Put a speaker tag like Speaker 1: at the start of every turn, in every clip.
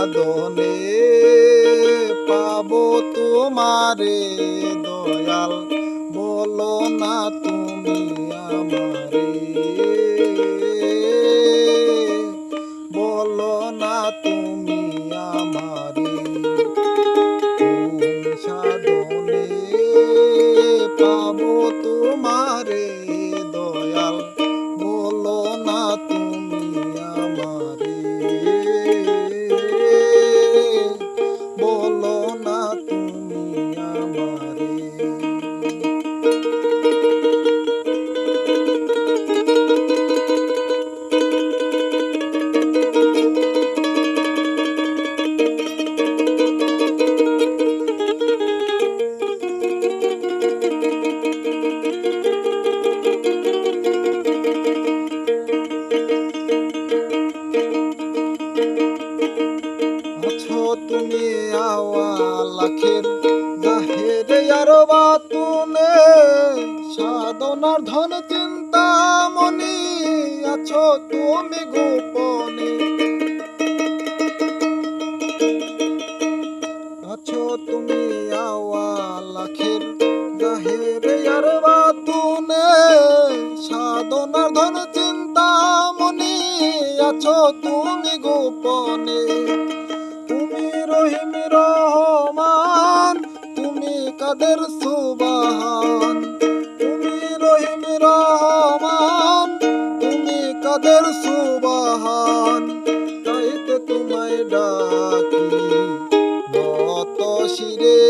Speaker 1: সাধনে পাব তোমারে দয়াল। বলো না তুমি আমারে। বলো না তুমি আমারে। আছো তুমি আওয়া লাখের জাহের আর বাতুনে সাধনার ধন চিন্তা মনি আছো তুমি গোপনে। আছো তুমি আওয়া লাখের জাহের আর বাতুনে সাধনার ধন চিন্তা মনি আছো তুমি গোপনে। রহমান, তুমি কাদের সুবাহান? তুমি রহিম রহমান, তুমি কাদের সুবাহান? তাইতে তোমায় ডাকি, নত শিরে।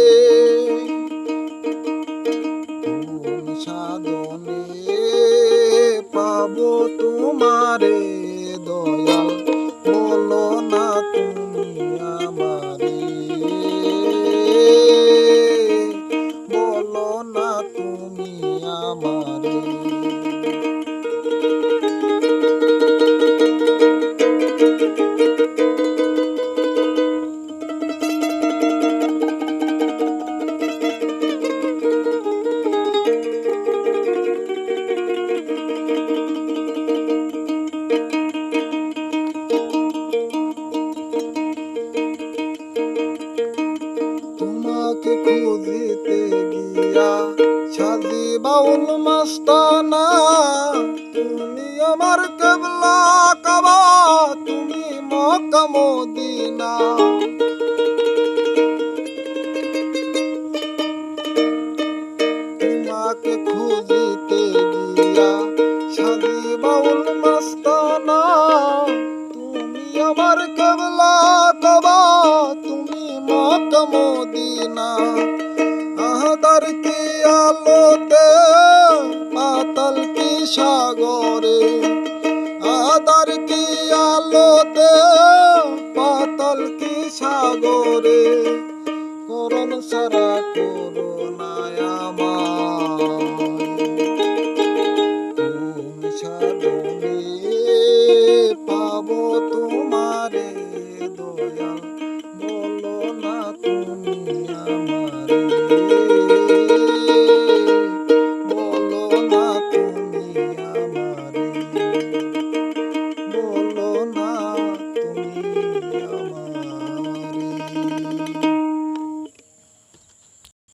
Speaker 1: সাধনে পাবো তোমারে? খুঁজিতে গিয়া সাজি বাউল মাস্তানা, তুমি আমার কেবলা কাবা, তুমি মক্কা মদিনা। তোমাকে খুঁজিতে গিয়া সাজি বাউল মাস্তানা, তুমি আমার কেবলা মদিনা আহাদার কি আলোতে